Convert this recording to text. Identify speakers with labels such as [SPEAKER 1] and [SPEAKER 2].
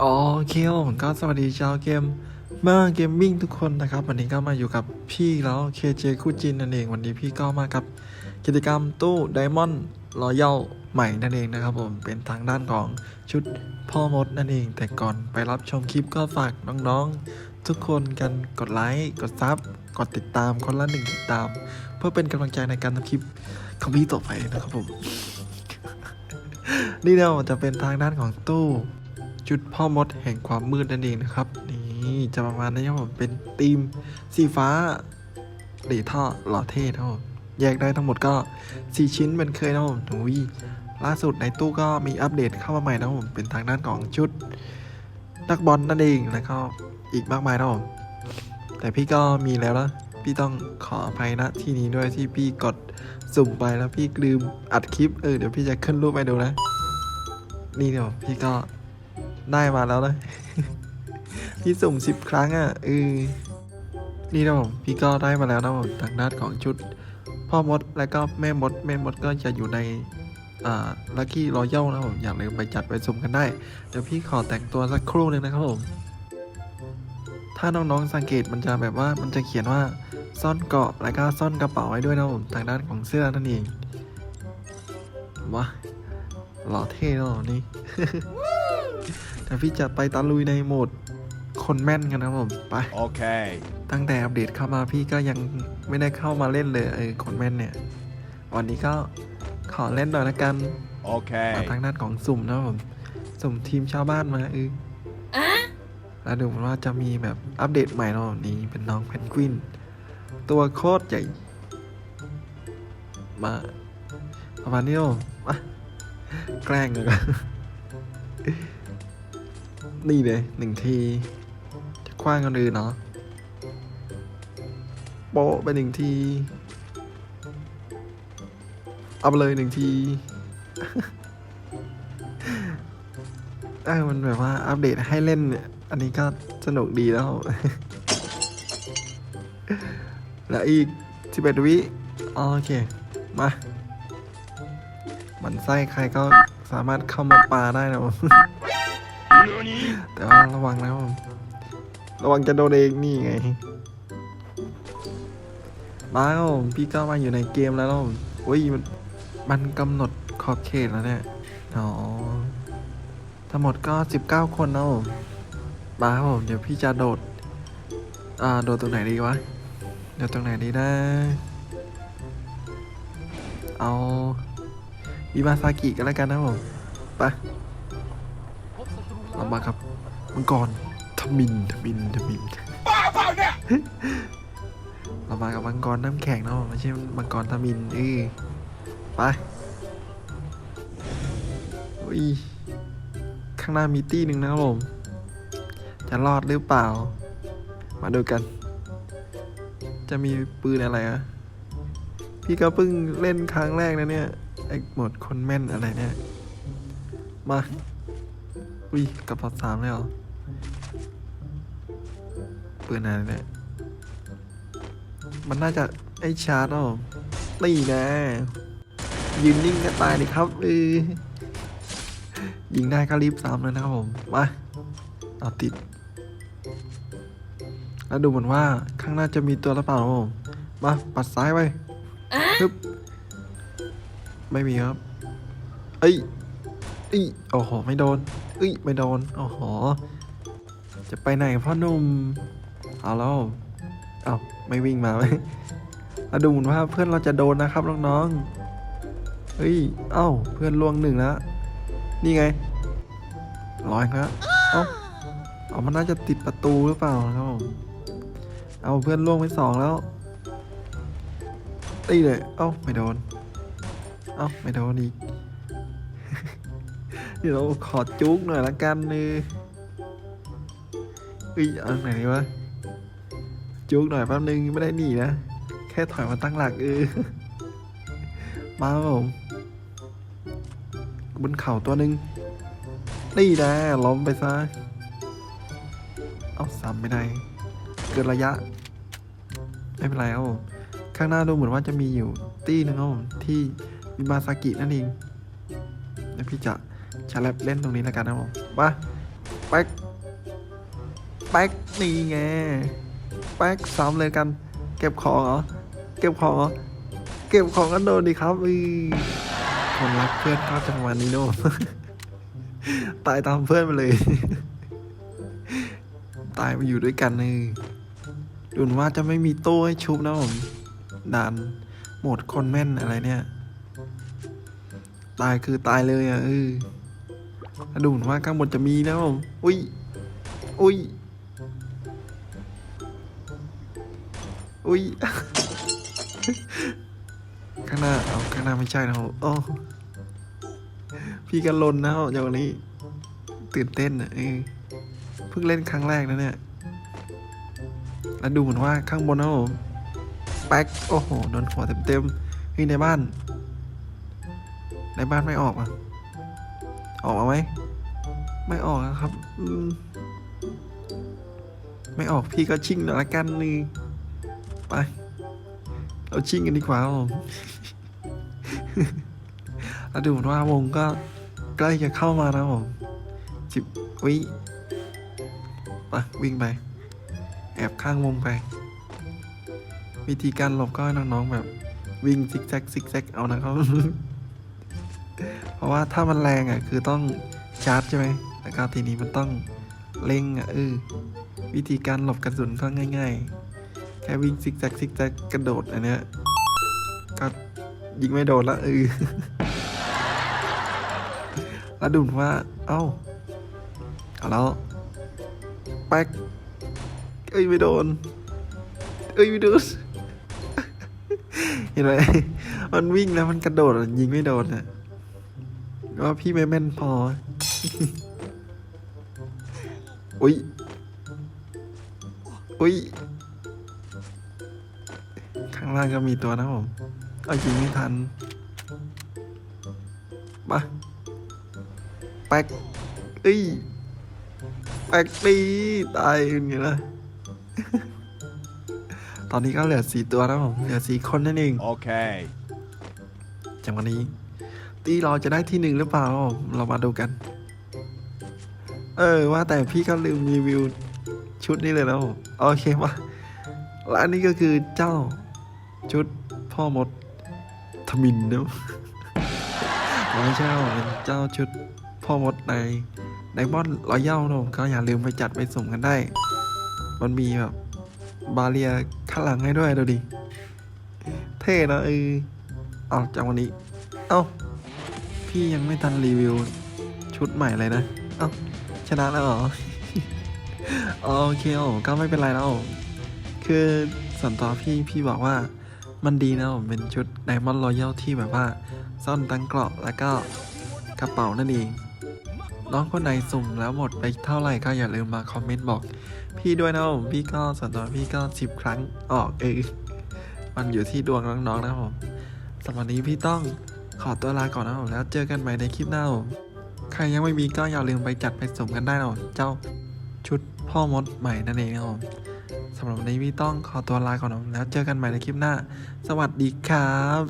[SPEAKER 1] โอเคผมก็สวัสดีชาวเกมมาเกมมิ่งทุกคนนะครับ วันนี้ก็มาอยู่กับพี่แล้วเคเจคู่จินนั่นเอง วันนี้พี่ก็มากับกิจกรรมตู้ไดมอนด์รอยัลใหม่นั่นเองนะครับผมเป็นทางด้านของชุดพ่อมดนั่นเอง แต่ก่อนไปรับชมคลิปก็ฝากน้องๆ ทุกคนกันกดไลค์กดซับกดติดตามคนละหนึ่งติดตาม เพื่อเป็นกำลังใจในการทำคลิปของพี่ต่อไปนะครับผมนี่เราจะเป็นทางด้านของตู้ จุดพ่อมดแห่งความมืดนั่นเองนะครับ นี่จะประมาณนี้ครับผมเป็นธีมสีฟ้าหรือท่อหล่อเท่ครับผมแยกได้ทั้งหมดก็ 4 ชิ้นเหมือนเคยนะครับผมอุ้ยล่าสุดในตู้ก็มีอัปเดตเข้ามาใหม่นะครับผมเป็นทางด้านของชุดนักบอลนั่นเองแล้วก็อีกมากมายนะครับผมแต่พี่ก็มีแล้วนะพี่ต้องขออภัยนะที่นี้ด้วยที่พี่กดสุ่มไปแล้วพี่ลืมอัดคลิปเออเดี๋ยวพี่จะขึ้นรูปไปดูนะ นี่เดี๋ยวพี่ก็ ได้มาแล้วนะพี่สุ่มสิบครั้งอะเออนี่นะผมพี่ก็ได้มาแล้วนะผมทางด้านของชุด พ่อมดแล้วก็แม่มด แม่มดก็จะอยู่ในอ่าลัคกี้รอยัลนะผมอย่าลืมไปจัดไปสุ่มกันได้ เดี๋ยวพี่ขอแต่งตัวสักครู่หนึ่งนะครับผม ถ้าน้องๆสังเกตมันจะแบบว่ามันจะเขียนว่าซ่อนเกาะแล้วก็ซ่อนกระเป๋าไว้ด้วยนะผมทางด้านของเสื้อนั่นเองว้าหล่อเท่เนอะนี่ แต่พี่จะไปตะลุยในโหมดคนแม่นกันนะครับผมไป
[SPEAKER 2] Okay.
[SPEAKER 1] ตั้งแต่อัปเดตเข้ามาพี่ก็ยังไม่ได้เข้ามาเล่นเลยเออคนแม่นเนี่ย วันนี้ก็ขอเล่นหน่อยละกันมา
[SPEAKER 2] Okay.
[SPEAKER 1] ทางด้านของสุ่มนะครับผมสุ่มทีมชาวบ้านมาเออแล้วดูเหมือนว่าจะมีแบบอัปเดตใหม่เนาะนี่เป็นน้องเพนกวิน ตัวโคตรใหญ่ มาประมาณนี้เนาะมาแกล้งเลยกั นี่เลยหนึ่งทีจะคว้างคนอื่นเนาะโปะไปหนึ่งที เอาไปเลยหนึ่งทีเออมันแบบว่าอัปเดตให้เล่นเนี่ย อันนี้ก็สนุกดีแล้ว แล้วอีก 11 วิ โอเค มา มันไส้ใครก็สามารถเข้ามาปาได้นะผม แต่ว่าระวังนะผมระวังจะโดนเองนี่ไงมาครับผมพี่ก็มาอยู่ในเกมแล้วครับผมอุ้ยมันมันกำหนดขอบเขตแล้วเนี่ยอ๋อทั้งหมดก็ 19 คนนะผมมาครับผมเดี๋ยวพี่จะโดด อ่า โดดตรงไหนดีวะ โดดตรงไหนดีนะ เอาวิมาซากิกันแล้วกันนะผม ไป เรามาครับ มังกรทมินทมินทมินเรามากับมังกรน้ำแข็งเนาะไม่ใช่มังกรทมินเออไปอุ้ยข้างหน้ามีตี้หนึ่งนะครับผมจะรอดหรือเปล่า มาดูกัน จะมีปืนอะไรอะพี่ก็เพิ่งเล่นครั้งแรกนะเนี่ยไอ้โหมดคนแม่นอะไรเนี่ย มา อุ้ยกระเป๋าสามเลยเหรอปืนอะไรเนี่ยมันน่าจะไอ้ชาร์จอะนี่นะยืนนิ่งก็ตายดิครับเออยิงได้ก็รีบซ้ำเลยนะครับผม มาเอาติด แล้วดูเหมือนว่าข้างหน้าจะมีตัวหรือเปล่าครับผม มาปัดซ้ายไปฮึบไม่มีครับ เอ้ยเอ้ยโอ้โห ไม่โดนอ้ยไม่โดน โอ้โห จะไปไหนพ่อหนุ่มเอาแล้วเอาไม่วิ่งมาไหมแล้วดูเหมือนว่าเพื่อนเราจะโดนนะครับน้องๆเฮ้ย เอ้า เพื่อนล่วงหนึ่งแล้ว นี่ไงร้อยครับเอ้าเอามันน่าจะติดประตูหรือเปล่าครับผมเอาเพื่อนล่วงไปสองแล้ว ตีเลย เอ้า ไม่โดน เอ้า ไม่โดนอีก เดี๋ยวเราขอจุกหน่อยละกันเลยเฮ้ยเอาไหนวะจุกหน่อยแป๊บนึงไม่ได้หนีนะ แค่ถอยมาตั้งหลักเออมาครับผมบนเข่าตัวหนึ่งนี่นะล้มไปซะเอาซ้ำไม่ได้เกินระยะ ไม่เป็นไรครับผมข้างหน้าดูเหมือนว่าจะมีอยู่ตี้หนึงครับผมที่มิมาซากินั่นเองแล้วพี่จะ ชาแลบเล่นตรงนี้แล้วกันนะผมมาแป๊กแป๊กนี่ไงแป๊กซ้ำเลยกัน เก็บของเหรอ เก็บของเหรอ เก็บของกันโดนดีครับอือคนรักเพื่อนก็จังหวะนี้โน่ตายตามเพื่อนไปเลย ตายมาอยู่ด้วยกันเลยดูเหมือนว่าจะไม่มีตู้ให้ชุบนะผมด่านโหมดคนแม่นอะไรเนี่ย ตายคือตายเลยอะเออ ดูเหมือนว่าข้างบนจะมีนะผมอุ้ย อุ้ย อุ้ย ข้างหน้า เอาข้างหน้าไม่ใช่นะผมโอ้พี่กันลนนะอย่างนี้ ตื่นเต้นอะเออเพิ่งเล่นครั้งแรกนะเนี่ย แล้วดูเหมือนว่าข้างบนนะผมแป๊ก โอ้โห โดนหัวเต็มๆเฮ้ยในบ้าน ในบ้านไม่ออกอะ ออกมาไหมไม่ออกอะครับอืมไม่ออกพี่ก็ชิ่งหน่อยละกันนี่ไป เราชิ่งกันดีกว่าครับผมแล้วดูเหมือนว่าวงก็ใกล้จะเข้ามาแล้วผมสิบวิไปวิ่งไป แอบข้างวงไป วิธีการหลบก็ให้น้องๆแบบ วิ่งซิกแซกซิกแซกเอานะครับ เพราะว่าถ้ามันแรงอะคือต้องชาร์จใช่ไหมแล้วก็ทีนี้มันต้องเล็งอะเออวิธีการหลบกระสุนก็ง่าย ๆ แค่วิ่งซิกแซกซิกแซกกระโดดอันเนี้ยก็ยิงไม่โดนละเออแล้วดูเหมือนว่า เอ้าเอาแล้วแป๊กเอ้ยไม่โดน เอ้ยไม่โดนเห็นไหมมันวิ่งแล้วมันกระโดดยิงไม่โดนอะ ว่าพี่ไม่แม่นพอ อุ้ย อุ้ย ข้างล่างก็มีตัวนะผม เอายิงไม่ทันมาแป๊กเอ้ยแป๊กดีตายเป็นไงล่ะตอนนี้ก็เหลือสี่ตัวนะผม เหลือสี่คนนั่นเอง
[SPEAKER 2] Okay.
[SPEAKER 1] จากวันนี้ ตีเราจะได้ที่หนึ่งหรือเปล่า เรามาดูกัน เออว่าแต่พี่ก็ลืมรีวิวชุดนี้เลยแล้วโอเคมาและอันนี้ก็คือเจ้าชุดพ่อมดทมินเนาะไม่ใช่เป็นเจ้าชุดพ่อมดในไดมอนรอยัลเนาะก็อย่าลืมไปจัดไปสุ่มกันได้ มันมีแบบบาเรียข้างหลังให้ด้วยดูดิ เท่นะเออเอาจากวันนี้ เอ้า พี่ยังไม่ทันรีวิวชุดใหม่เลยนะ เอ้าชนะแล้วเหรอ โอเคโอ้ก็ไม่เป็นไรแล้ว คือส่วนตัวพี่พี่บอกว่ามันดีนะผมเป็นชุด Diamond Royal ที่แบบว่า ซ่อนตังเกราะแล้วก็กระเป๋านั่นเอง น้องคนไหนสุ่มแล้วหมดไปเท่าไหร่ก็อย่าลืมมาคอมเมนต์บอก พี่ด้วยนะผมพี่ก็ส่วนตัวพี่ก็สิบครั้งออกเองมันอยู่ที่ดวงน้องๆนะครับผมสำหรับวันนี้พี่ต้อง ขอตัวลาก่อนนะผมแล้วเจอกันใหม่ในคลิปหน้าผมใครยังไม่มีก็อย่าลืมไปจัดไปสมกันได้นะผมเจ้าชุดพ่อมดใหม่นั่นเองนะครับผมสำหรับวันนี้พี่ต้องขอตัวลาก่อนนะผมแล้วเจอกันใหม่ในคลิปหน้า สวัสดีครับ